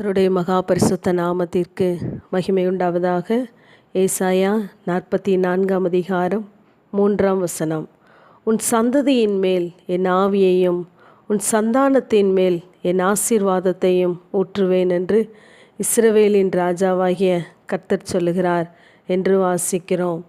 கத்தருடைய மகா பரிசுத்த நாமத்திற்கு மகிமை உண்டாவதாக ஏசாயா நாற்பத்தி நான்காம் அதிகாரம் மூன்றாம் வசனம். உன் சந்ததியின் மேல் என் ஆவியையும் உன் சந்தானத்தின் மேல் என் ஆசீர்வாதத்தையும் ஊற்றுவேன் என்று இஸ்ரவேலின் ராஜாவாகிய கர்த்தர் சொல்லுகிறார் என்று வாசிக்கிறோம்.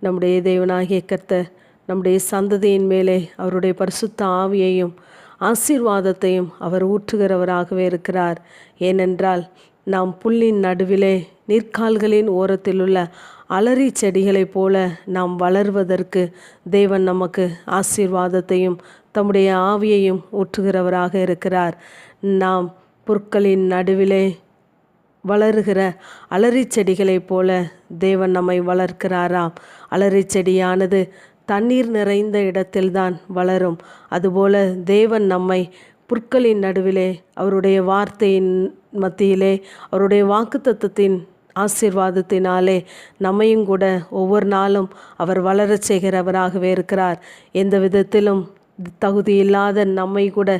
நம்முடைய தேவனாகிய கர்த்தர் நம்முடைய சந்ததியின் மேலே அவருடைய பரிசுத்த ஆவியையும் ஆசீர்வாதத்தையும் அவர் ஊற்றுகிறவராகவே இருக்கிறார். ஏனென்றால் நாம் புல்லின் நடுவிலே நீர்க்கால்களின் ஓரத்திலுள்ள அலறி செடிகளைப் போல நாம் வளர்வதற்கு தேவன் நமக்கு ஆசீர்வாதத்தையும் தம்முடைய ஆவியையும் ஊற்றுகிறவராக இருக்கிறார். நாம் புற்களின் நடுவிலே வளருகிற அலறி செடிகளைப் போல தேவன் நம்மை வளர்க்கிறாராம். அலறி செடியானது தண்ணீர் நிறைந்த இடத்தில்தான் வளரும். அதுபோல தேவன் நம்மை புற்களின் நடுவிலே அவருடைய வார்த்தையின் மத்தியிலே அவருடைய வாக்குத்தத்தத்தின் ஆசீர்வாதத்தினாலே நம்மையும் கூட ஒவ்வொரு நாளும் அவர் வளரச் செய்கிறவராகவே இருக்கிறார். எந்த விதத்திலும் தகுதியில்லாத நம்மை கூட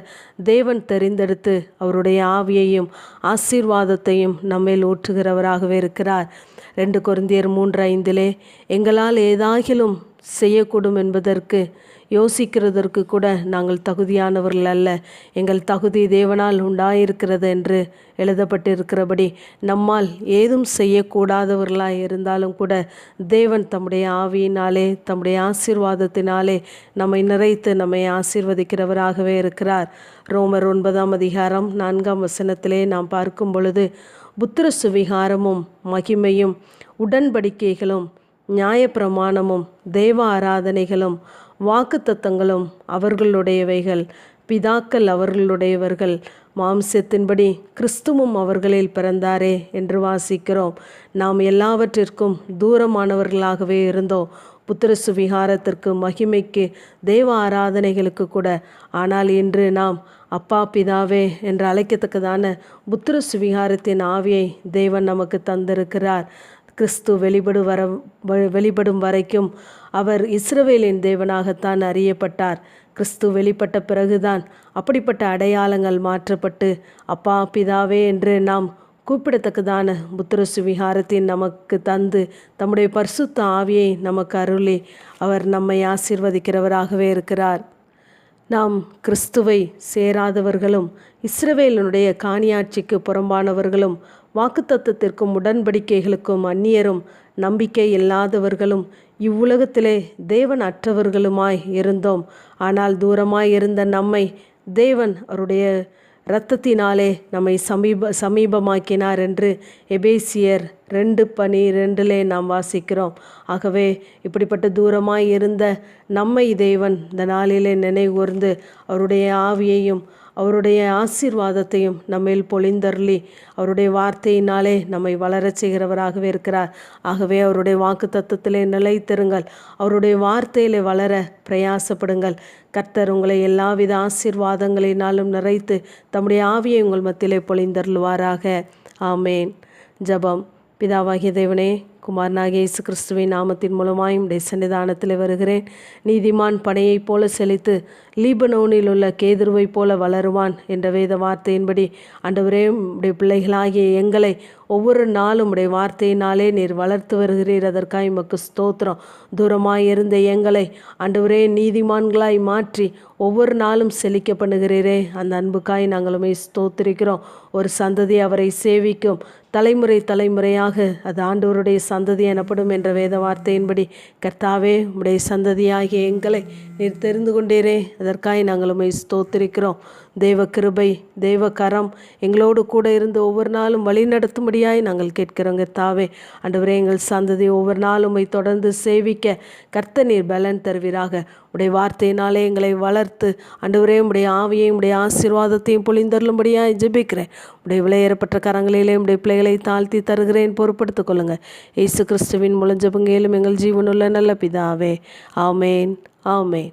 தேவன் தெரிந்தெடுத்து அவருடைய ஆவியையும் ஆசீர்வாதத்தையும் நம்மேல் ஊற்றுகிறவராகவே இருக்கிறார். ரெண்டு குருந்தியர் மூன்று ஐந்திலே எங்களால் ஏதாகிலும் செய்யக்கூடும் என்பதற்கு யோசிக்கிறதற்கு கூட நாங்கள் தகுதியானவர்கள் அல்ல. எங்கள் தகுதி தேவனால் உண்டாயிருக்கிறது என்று எழுதப்பட்டிருக்கிறபடி நம்மால் ஏதும் செய்யக்கூடாதவர்களாய் இருந்தாலும் கூட தேவன் தம்முடைய ஆவியினாலே தம்முடைய ஆசீர்வாதத்தினாலே நம்மை நிறைத்து நம்மை ஆசீர்வதிக்கிறவராகவே இருக்கிறார். ரோமர் ஒன்பதாம் அதிகாரம் நான்காம் வசனத்திலே நாம் பார்க்கும் பொழுது புத்திர சுவிகாரமும் மகிமையும் உடன்படிக்கைகளும் நியாயப்பிரமாணமும் தேவ ஆராதனைகளும் வாக்குத்தத்தங்களும் அவர்களுடையவைகள். பிதாக்கள் அவர்களுடையவர்கள் மாம்சத்தின்படி கிறிஸ்துவும் அவர்களில் பிறந்தாரே என்று வாசிக்கிறோம். நாம் எல்லாவற்றிற்கும் தூரமானவர்களாகவே இருந்தோம். புத்திர சுவிகாரத்திற்கு மகிமைக்கு தெய்வ ஆராதனைகளுக்கு கூட. ஆனால் இன்று நாம் அப்பா பிதாவே என்று அழைக்கத்தக்கதான புத்திர சுவிகாரத்தின் ஆவியை தேவன் நமக்கு தந்திருக்கிறார். கிறிஸ்து வெளிப்படு வர வெளிப்படும் வரைக்கும் அவர் இஸ்ரவேலின் தேவனாகத்தான் அறியப்பட்டார். கிறிஸ்து வெளிப்பட்ட பிறகுதான் அப்படிப்பட்ட அடையாளங்கள் மாற்றப்பட்டு அப்பா பிதாவே என்று நாம் கூப்பிடத்தக்கதான புத்திர சுவிகாரத்தின் நமக்கு தந்து தம்முடைய பரிசுத்த ஆவியை நமக்கு அருளி அவர் நம்மை ஆசீர்வதிக்கிறவராகவே இருக்கிறார். நாம் கிறிஸ்துவை சேராதவர்களும் இஸ்ரவேலனுடைய காணியாட்சிக்கு புறம்பானவர்களும் வாக்குத்தத்தத்திற்கும் உடன்படிக்கைகளுக்கும் அந்நியரும் நம்பிக்கை இல்லாதவர்களும் இவ்வுலகத்திலே தேவன் அற்றவர்களுமாய் இருந்தோம். ஆனால் தூரமாய் இருந்த நம்மை தேவன் அவருடைய இரத்தத்தினாலே நம்மை சமீப சமீபமாக்கினார் என்று எபேசியர் ரெண்டு பனி ரெண்டிலே நாம் வாசிக்கிறோம். ஆகவே இப்படிப்பட்ட தூரமாய் இருந்த நம்மை தேவன் இந்த நாளிலே நினைவுகூர்ந்து அவருடைய ஆவியையும் அவருடைய ஆசீர்வாதத்தையும் நம்மேல் பொழிந்தருளி அவருடைய வார்த்தையினாலே நம்மை வளரச் செய்கிறவராகவே இருக்கிறார். ஆகவே அவருடைய வாக்கு தத்துவத்திலே நிலைத்திருங்கள். அவருடைய வார்த்தையிலே வளர பிரயாசப்படுங்கள். கர்த்தர் உங்களை எல்லாவித ஆசீர்வாதங்களினாலும் நிறைத்து தம்முடைய ஆவியை உங்கள் மத்தியிலே பொழிந்தருள்வாராக. ஆமேன். ஜபம். பிதாவாகிய தேவனே குமாரனாக இயேசு கிறிஸ்துவின் நாமத்தின் மூலமாயும் உடைய சன்னிதானத்தில் வருகிறேன். நீதிமான் பனையைப் போல செழித்து லீபனோனில் உள்ள கேதுருவைப் போல வளருவான் என்ற வேத வார்த்தையின்படி அண்டவரே உடைய பிள்ளைகளாகிய எங்களை ஒவ்வொரு நாளும் உடைய வார்த்தையினாலே நீர் வளர்த்து வருகிறீர். அதற்காக உமக்கு ஸ்தோத்திரம். தூரமாக இருந்த எங்களை அன்றுவரே நீதிமான்களாய் மாற்றி ஒவ்வொரு நாளும் செழிக்க பண்ணுகிறீரே அந்த அன்புக்காய் நாங்களுமே ஸ்தோத்திரிக்கிறோம். ஒரு சந்ததி அவரை சேவிக்கும். தலைமுறை தலைமுறையாக அது ஆண்டவருடைய சந்ததி எனப்படும் என்ற வேத வார்த்தையின்படி கர்த்தாவே உடைய சந்ததியாகிய எங்களை நீர் தெரிந்து கொண்டீரே. அதற்காக நாங்களுமே ஸ்தோத்திரிக்கிறோம். தெய்வ கிருபை தெய்வ கரம் எங்களோடு கூட இருந்து ஒவ்வொரு நாளும் வழி நடத்தும்படியாய் நாங்கள் கேட்கிறோங்க தாவே. ஆண்டவரே எங்கள் சந்ததி ஒவ்வொரு நாளும் தொடர்ந்து சேவிக்க கர்த்த நீர் பலன் தருவீராக. உடைய வார்த்தையினாலே எங்களை வளர்த்து ஆண்டவரே உடைய ஆவியையும் உடைய ஆசீர்வாதத்தையும் பொழிந்தருளும்படியாய் ஜெபிக்கிறேன். உடைய விலையேறப்பட்ட கரங்களிலே உடைய பிள்ளைகளை தாழ்த்தி தருகிறேன். பொறுப்படுத்திக் கொள்ளுங்கள் இயேசு கிறிஸ்துவின் முழஞ்சபங்கேலும் எங்கள் ஜீவனுள்ள நல்ல பிதாவே. ஆமேன் ஆமேன்.